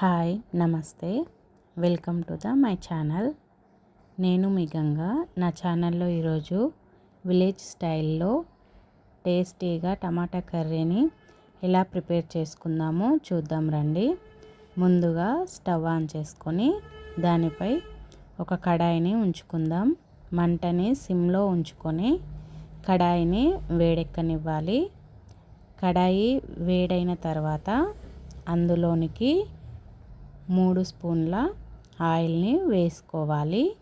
Hi నమస్తే. Welcome to the my channel. నేను మీ గంగా. నా ఛానల్లో ఈరోజు విలేజ్ స్టైల్లో టేస్టీగా టమాటా కర్రీని ఎలా ప్రిపేర్ చేసుకుందామో చూద్దాం రండి. ముందుగా స్టవ్ ఆన్ చేసుకొని దానిపై ఒక కడాయిని ఉంచుకుందాం. మంటని సిమ్లో ఉంచుకొని కడాయిని వేడెక్కనివ్వాలి. కడాయి వేడైన తర్వాత అందులోనికి మూడు స్పూన్ల ఆయిల్ని వేసుకోవాలి.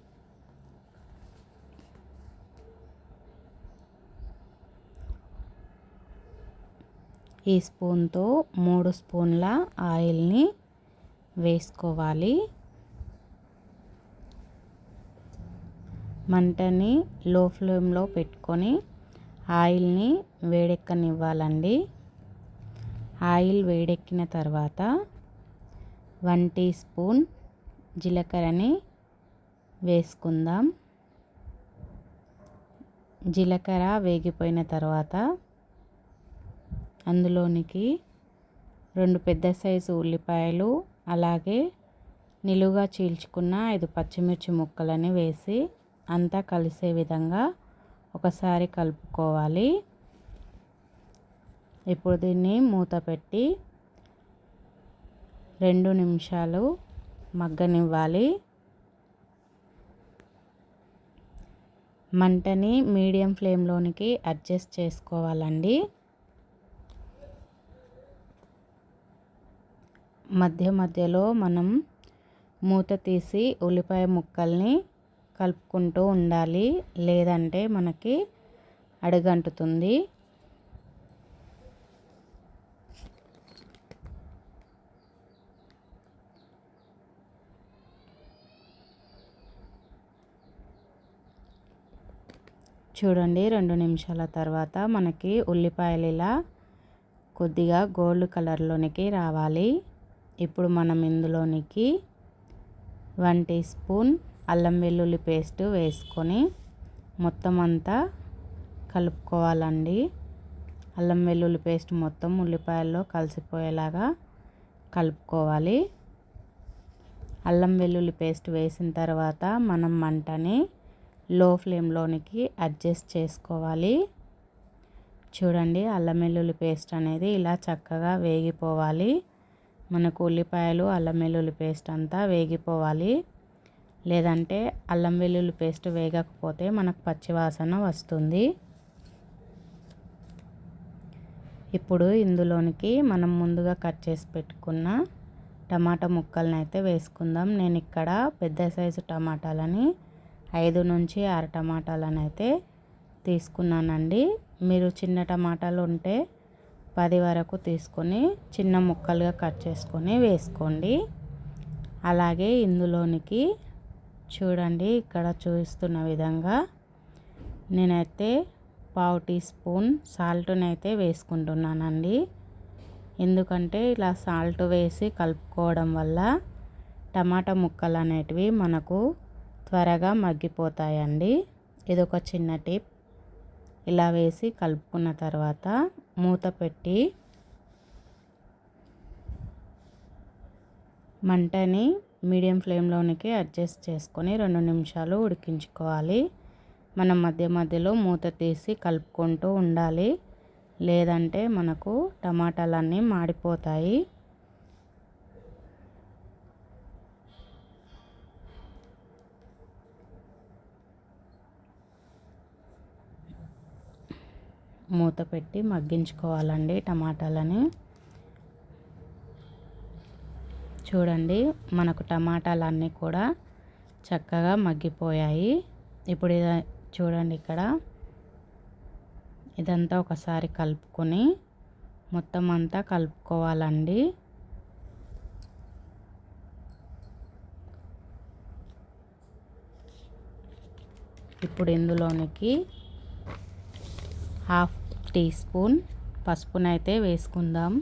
ఈ స్పూన్తో మూడు స్పూన్ల ఆయిల్ని వేసుకోవాలి. మంటని లో ఫ్లేమ్లో పెట్టుకొని ఆయిల్ని వేడెక్కనివ్వాలండి. ఆయిల్ వేడెక్కిన తర్వాత వన్ టీ స్పూన్ జీలకర్రని వేసుకుందాం. జీలకర్ర వేగిపోయిన తర్వాత అందులోనికి రెండు పెద్ద సైజు ఉల్లిపాయలు అలాగే నిలువుగా చీల్చుకున్న ఐదు పచ్చిమిర్చి ముక్కలని వేసి అంతా కలిసే విధంగా ఒకసారి కలుపుకోవాలి. ఇప్పుడు దీన్ని మూత పెట్టి రెండు నిమిషాలు మగ్గనివ్వాలి. మంటని మీడియం ఫ్లేమ్లోనికి అడ్జస్ట్ చేసుకోవాలండి. మధ్య మధ్యలో మనం మూత తీసి ఉల్లిపాయ ముక్కల్ని కలుపుకుంటూ ఉండాలి. లేదంటే మనకి అడుగంటుతుంది. చూడండి రెండు నిమిషాల తర్వాత మనకి ఉల్లిపాయలు ఇలా కొద్దిగా గోల్డ్ కలర్లోనికి రావాలి. ఇప్పుడు మనం ఇందులోనికి వన్ టీ స్పూన్ అల్లం వెల్లుల్లి పేస్ట్ వేసుకొని మొత్తం అంతా కలుపుకోవాలండి. అల్లం వెల్లుల్లి పేస్ట్ మొత్తం ఉల్లిపాయల్లో కలిసిపోయేలాగా కలుపుకోవాలి. అల్లం వెల్లుల్లి పేస్ట్ వేసిన తర్వాత మనం మంటని లో ఫ్లేమ్లోనికి అడ్జస్ట్ చేసుకోవాలి. చూడండి అల్లం వెల్లుల్లి పేస్ట్ అనేది ఇలా చక్కగా వేగిపోవాలి. మనకు ఉల్లిపాయలు అల్లం వెల్లుల్లి పేస్ట్ అంతా వేగిపోవాలి. లేదంటే అల్లం వెల్లుల్లి పేస్ట్ వేగకపోతే మనకు పచ్చివాసన వస్తుంది. ఇప్పుడు ఇందులోనికి మనం ముందుగా కట్ చేసి పెట్టుకున్న టమాటా ముక్కలను అయితే వేసుకుందాం. నేను ఇక్కడ పెద్ద సైజు టమాటాలని ఐదు నుంచి ఆరు టమాటాలను అయితే తీసుకున్నానండి. మీరు చిన్న టమాటాలు ఉంటే పది వరకు తీసుకొని చిన్న ముక్కలుగా కట్ చేసుకొని వేసుకోండి. అలాగే ఇందులోనికి చూడండి ఇక్కడ చూపిస్తున్న విధంగా నేనైతే పావు టీ స్పూన్ సాల్ట్ని అయితే వేసుకుంటున్నానండి. ఎందుకంటే ఇలా సాల్ట్ వేసి కలుపుకోవడం వల్ల టమాటా ముక్కలు అనేటివి మనకు త్వరగా మగ్గిపోతాయండి. ఇది ఒక చిన్న టిప్. ఇలా వేసి కలుపుకున్న తర్వాత మూత పెట్టి మంటని మీడియం ఫ్లేమ్లోనికి అడ్జస్ట్ చేసుకొని రెండు నిమిషాలు ఉడికించుకోవాలి. మనం మధ్య మధ్యలో మూత తీసి కలుపుకుంటూ ఉండాలి. లేదంటే మనకు టమాటాలన్నీ మాడిపోతాయి. మూత పెట్టి మగ్గించుకోవాలండి టమాటాలని. చూడండి మనకు టమాటాలన్నీ కూడా చక్కగా మగ్గిపోయాయి. ఇప్పుడు చూడండి ఇక్కడ. ఇదంతా ఒకసారి కలుపుకొని మొత్తం అంతా కలుపుకోవాలండి. ఇప్పుడు ఇందులోనికి హాఫ్ టీ స్పూన్ పసుపునైతే వేసుకుందాం.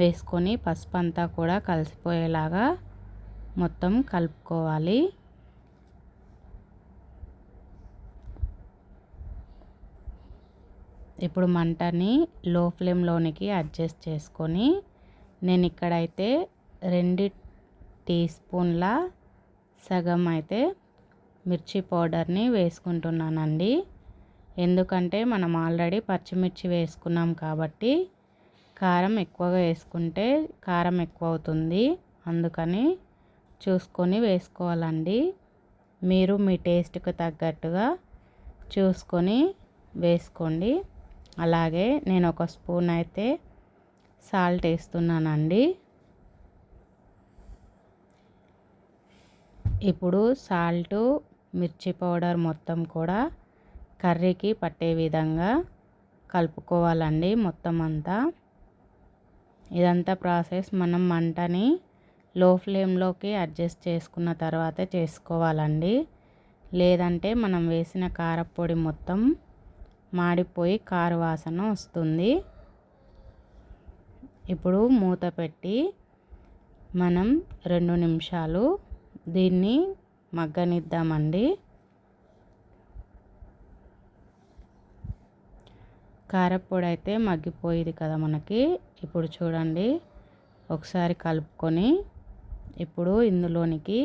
వేసుకొని పసుపు అంతా కూడా కలిసిపోయేలాగా మొత్తం కలుపుకోవాలి. ఇప్పుడు మంటని లో ఫ్లేమ్లోనికి అడ్జస్ట్ చేసుకొని నేను ఇక్కడైతే రెండు టీ స్పూన్ల సగం అయితే మిర్చి పౌడర్ని వేసుకుంటున్నానండి. ఎందుకంటే మనం ఆల్రెడీ పచ్చిమిర్చి వేసుకున్నాం కాబట్టి కారం ఎక్కువగా వేసుకుంటే కారం ఎక్కువ అవుతుంది అందుకని చూసుకొని వేసుకోవాలండి. మీరు మీ టేస్ట్కి తగ్గట్టుగా చూసుకొని వేసుకోండి. అలాగే నేను ఒక స్పూన్ అయితే సాల్ట్ వేస్తున్నానండి. ఇప్పుడు సాల్టు మిర్చి పౌడర్ మొత్తం కూడా కర్రీకి పట్టే విధంగా కలుపుకోవాలండి మొత్తం అంతా. ఇదంతా ప్రాసెస్ మనం మంటని లో ఫ్లేమ్లోకి అడ్జస్ట్ చేసుకున్న తర్వాత చేసుకోవాలండి. లేదంటే మనం వేసిన కారపొడి మొత్తం మాడిపోయి కారు వాసన వస్తుంది. ఇప్పుడు మూత పెట్టి మనం రెండు నిమిషాలు దీన్ని మగ్గనిద్దామండి. కారపొడి అయితే మగ్గిపోయేది కదా మనకి. ఇప్పుడు చూడండి. ఒకసారి కలుపుకొని ఇప్పుడు ఇందులోనికి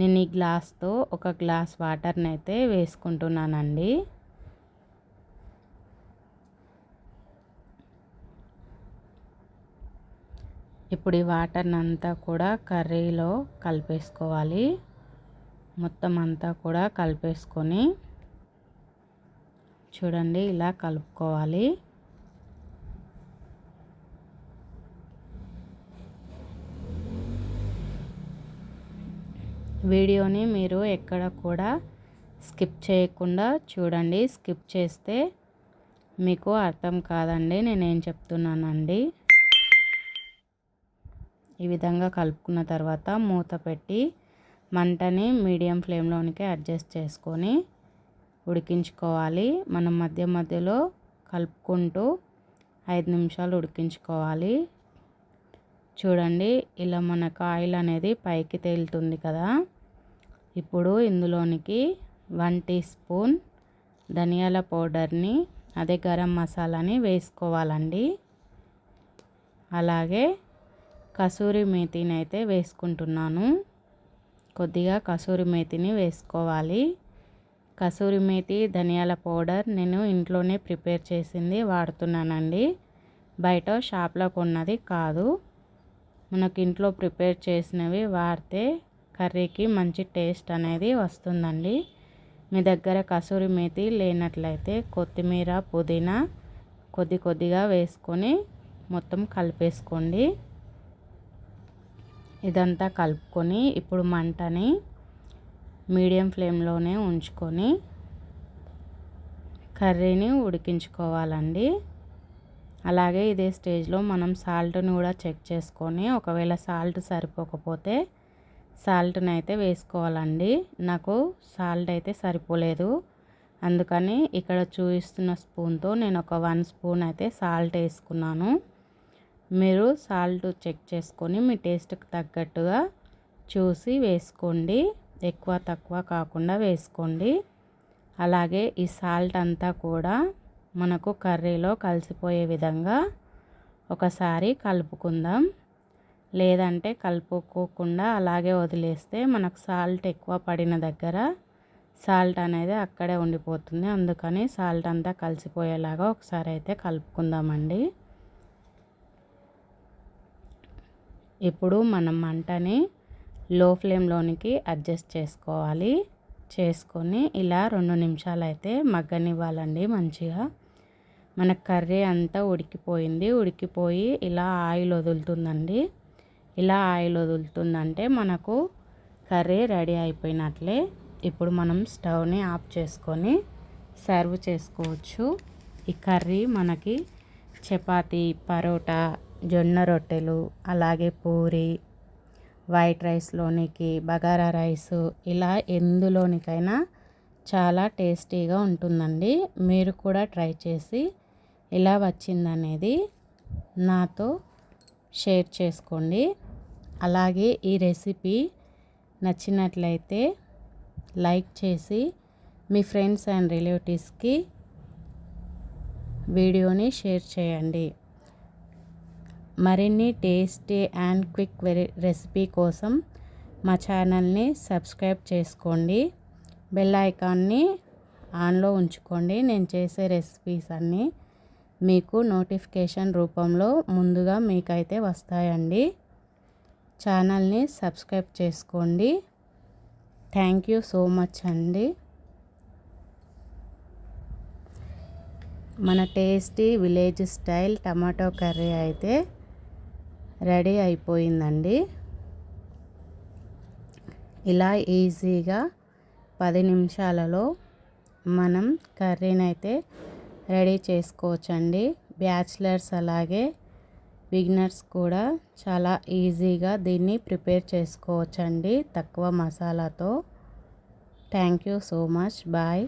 నేను ఈ గ్లాస్తో ఒక గ్లాస్ వాటర్ని అయితే వేసుకుంటున్నానండి. ఇప్పుడు ఈ వాటర్ని అంతా కూడా కర్రీలో కలిపేసుకోవాలి. మొత్తం అంతా కూడా కలిపేసుకొని చూడండి ఇలా కలుపుకోవాలి. వీడియోని మీరు ఎక్కడ కూడా స్కిప్ చేయకుండా చూడండి. స్కిప్ చేస్తే మీకు అర్థం కాదండి నేనేం చెప్తున్నానండి. ఈ విధంగా కలుపుకున్న తర్వాత మూత పెట్టి మంటని మీడియం ఫ్లేమ్లోనికి అడ్జస్ట్ చేసుకొని ఉడికించుకోవాలి. మనం మధ్య మధ్యలో కలుపుకుంటూ ఐదు నిమిషాలు ఉడికించుకోవాలి. చూడండి ఇలా మనకు ఆయిల్ అనేది పైకి తేలుతుంది కదా. ఇప్పుడు ఇందులోనికి వన్ టీ స్పూన్ ధనియాల పౌడర్ని అదే గరం మసాలాని వేసుకోవాలండి. అలాగే కసూరి మేతిని అయితే వేసుకుంటున్నాను. కొద్దిగా కసూరి మేతిని వేసుకోవాలి. కసూరి మేతి ధనియాల పౌడర్ నేను ఇంట్లోనే ప్రిపేర్ చేసింది వాడుతున్నానండి. బయట షాప్లో కొన్నది కాదు. మనకి ఇంట్లో ప్రిపేర్ చేసినవి వాడితే కర్రీకి మంచి టేస్ట్ అనేది వస్తుందండి. మీ దగ్గర కసూరి మేతి లేనట్లయితే కొత్తిమీర పుదీనా కొద్ది కొద్దిగా వేసుకొని మొత్తం కలిపేసుకోండి. ఇదంతా కలుపుకొని ఇప్పుడు మంటని మీడియం ఫ్లేమ్లోనే ఉంచుకొని కర్రీని ఉడికించుకోవాలండి. అలాగే ఇదే స్టేజ్లో మనం సాల్ట్ని కూడా చెక్ చేసుకొని ఒకవేళ సాల్ట్ సరిపోకపోతే సాల్ట్ని అయితే వేసుకోవాలండి. నాకు సాల్ట్ అయితే సరిపోలేదు. అందుకని ఇక్కడ చూపిస్తున్న స్పూన్తో నేను ఒక వన్ స్పూన్ అయితే సాల్ట్ వేసుకున్నాను. మీరు సాల్ట్ చెక్ చేసుకొని మీ టేస్ట్కి తగ్గట్టుగా చూసి వేసుకోండి. ఎక్కువ తక్కువ కాకుండా వేసుకోండి. అలాగే ఈ సాల్ట్ అంతా కూడా మనకు కర్రీలో కలిసిపోయే విధంగా ఒకసారి కలుపుకుందాం. లేదంటే కలుపుకోకుండా అలాగే వదిలేస్తే మనకు సాల్ట్ ఎక్కువ పడిన దగ్గర సాల్ట్ అనేది అక్కడే ఉండిపోతుంది. అందుకని సాల్ట్ అంతా కలిసిపోయేలాగా ఒకసారి అయితే కలుపుకుందామండి. ఇప్పుడు మనం మంటని లో ఫ్లేమ్లోనికి అడ్జస్ట్ చేసుకోవాలి. చేసుకొని ఇలా రెండు నిమిషాలు అయితే మగ్గనివ్వాలండి మంచిగా. మన కర్రీ అంతా ఉడికిపోయింది. ఉడికిపోయి ఇలా ఆయిల్ వదులుతుందండి. ఇలా ఆయిల్ వదులుతుందంటే మనకు కర్రీ రెడీ అయిపోయినట్లే. ఇప్పుడు మనం స్టవ్ని ఆఫ్ చేసుకొని సర్వ్ చేసుకోవచ్చు. ఈ కర్రీ మనకి చపాతీ పరోటా జొన్న రొట్టెలు అలాగే పూరి వైట్ రైస్లోనికి బగారా రైస్ ఇలా ఎందులోనికైనా చాలా టేస్టీగా ఉంటుందండి. మీరు కూడా ట్రై చేసి ఎలా వచ్చిందనేది నాతో షేర్ చేసుకోండి. అలాగే ఈ రెసిపీ నచ్చినట్లయితే లైక్ చేసి మీ ఫ్రెండ్స్ అండ్ రిలేటివ్స్కి వీడియోని షేర్ చేయండి. మరిన్ని టేస్టీ అండ్ క్విక్ రెసిపీ కోసం మా ఛానల్ని సబ్స్క్రైబ్ చేసుకోండి. బెల్ ఐకాన్ని ఆన్లో ఉంచుకోండి. నేను చేసే రెసిపీస్ అన్నీ మీకు నోటిఫికేషన్ రూపంలో ముందుగా మీకైతే వస్తాయండి. ఛానల్ని సబ్స్క్రైబ్ చేసుకోండి. థ్యాంక్ యూ సో మచ్ అండి. మన tasty village style tomato curry అయితే రెడీ అయిపోయిందండి. ఇలా ఈజీగా పది నిమిషాలలో మనం కర్రీని అయితే రెడీ చేసుకోవచ్చండి. బ్యాచిలర్స్ అలాగే బిగినర్స్ కూడా చాలా ఈజీగా దీన్ని ప్రిపేర్ చేసుకోవచ్చండి తక్కువ మసాలాతో. Thank you so much. Bye.